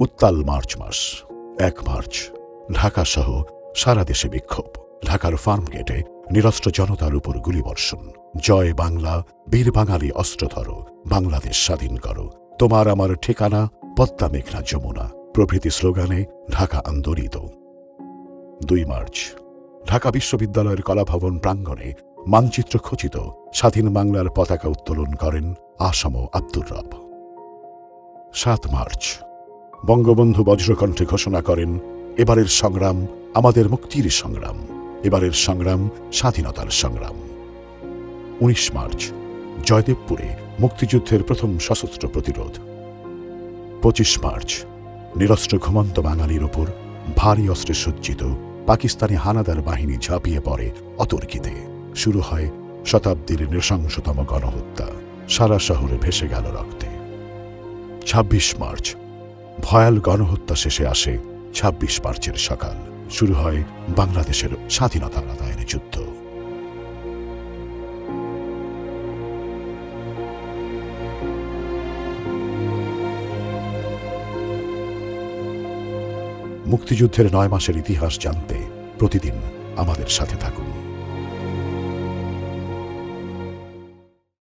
উত্তাল মার্চ মাস, এক মার্চ, ঢাকা সহ সারা দেশে বিক্ষোভ। ঢাকার ফার্ম গেটে নিরস্ত্র জনতার উপর গুলিবর্ষণ জয় বাংলা, বীর বাঙালি অস্ত্র ধরো, বাংলাদেশ স্বাধীন করো। তোমার আমার ঠিকানা, পদ্মা মেঘনা যমুনা। প্রভৃতি স্লোগানে ঢাকা আন্দোলিত। দুই মার্চ, ঢাকা বিশ্ববিদ্যালয়ের কলাভবন প্রাঙ্গণে মানচিত্র খচিত স্বাধীন বাংলার পতাকা উত্তোলন করেন আসাম আব্দুর রব। সাত মার্চ বঙ্গবন্ধু বজ্রকণ্ঠে ঘোষণা করেন, এবারের সংগ্রাম আমাদের মুক্তির সংগ্রাম। এবারের সংগ্রাম স্বাধীনতার সংগ্রাম। উনিশ মার্চ, জয়দেবপুরে মুক্তিযুদ্ধের প্রথম সশস্ত্র প্রতিরোধ। পঁচিশ মার্চ, নিরস্ত্র ঘুমন্ত বাঙালির ওপর ভারী অস্ত্রে সজ্জিত পাকিস্তানি হানাদার বাহিনী ঝাঁপিয়ে পড়ে অতর্কিতে। শুরু হয় শতাব্দীর নৃশংসতম গণহত্যা। সারা শহরে ভেসে গেল রক্তে। ছাব্বিশ মার্চ ভয়াল গণহত্যা শেষে আসে ছাব্বিশ মার্চের সকাল। শুরু হয় বাংলাদেশের স্বাধীনতা আদায়ের যুদ্ধ। মুক্তিযুদ্ধের নয় মাসের ইতিহাস জানতে প্রতিদিন আমাদের সাথে থাকুন।